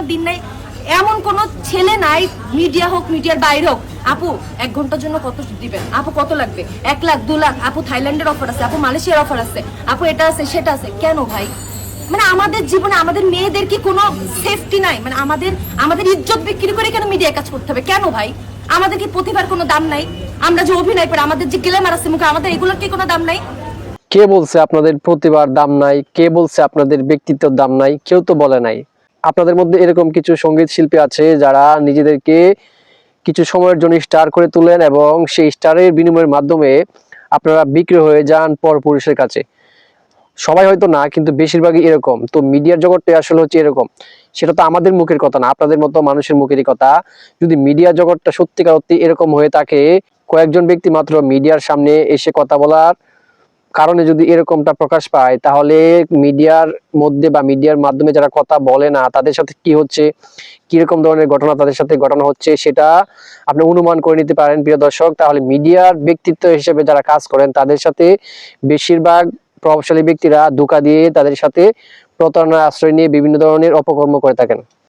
কোনো দিন নাই, এমন কোন ছেলে নাই মিডিয়া হোক মিডিয়ার বাইরে হোক। আপু, এক ঘণ্টার জন্য কত দিবেন? আপু, কত লাগবে? এক লাখ, দু লাখ। আপু, থাইল্যান্ডের অফার আছে, আপু, মালয়েশিয়ার অফার আছে। আপু, এটা আছে, সেটা আছে। কেন ভাই? মানে আমাদের জীবনে আমাদের মেয়েদের কি কোনো সেফটি নাই? মানে আমাদের আমাদের ইজ্জত বিক্রি করে কেন মিডিয়ায় কাজ করতে হবে? কেন ভাই? আমাদের কি প্রতিভার কোনো দাম নাই? আমরা যে অভিনয় করি, আমাদের যে গ্ল্যামার আছে মুখে, আমাদের এগুলোর কি কোনো দাম নাই? কে বলছে আপনাদের প্রতিভার দাম নাই? কে বলছে আপনাদের ব্যক্তিত্বের দাম নাই? কেউ তো বলে নাই। আপনাদের মধ্যে এরকম কিছু সংগীত শিল্পী আছে যারা নিজেদেরকে কিছু সময়ের জন্য স্টার করে তুলেন এবং সেই স্টারের বিনিময়ের মাধ্যমে আপনারা বিক্রি হয়ে যান পর পুরুষের কাছে। সবাই হয়তো না, কিন্তু বেশিরভাগই এরকম। তো মিডিয়ার জগৎটা আসলে হচ্ছে এরকম। সেটা তো আমাদের মুখের কথা না, আপনাদের মতো মানুষের মুখেরই কথা। যদি মিডিয়া জগৎটা সত্যিকার অর্থে এরকম হয়ে থাকে, কয়েকজন ব্যক্তি মাত্র মিডিয়ার সামনে এসে কথা বলার কারণে যদি এরকমটা প্রকাশ পায়, তাহলে মিডিয়ার মধ্যে বা মিডিয়ার মাধ্যমে যারা কথা বলে না, তাদের সাথে কি হচ্ছে? কীরকম ধরনের ঘটনা তাদের সাথে ঘটনা হচ্ছে, সেটা আপনি অনুমান করে নিতে পারেন, প্রিয় দর্শক। তাহলে মিডিয়ার ব্যক্তিত্ব হিসেবে যারা কাজ করেন, তাদের সাথে বেশিরভাগ প্রভাবশালী ব্যক্তিরা ধোকা দিয়ে তাদের সাথে প্রতারণার আশ্রয় নিয়ে বিভিন্ন ধরনের অপকর্ম করে থাকেন।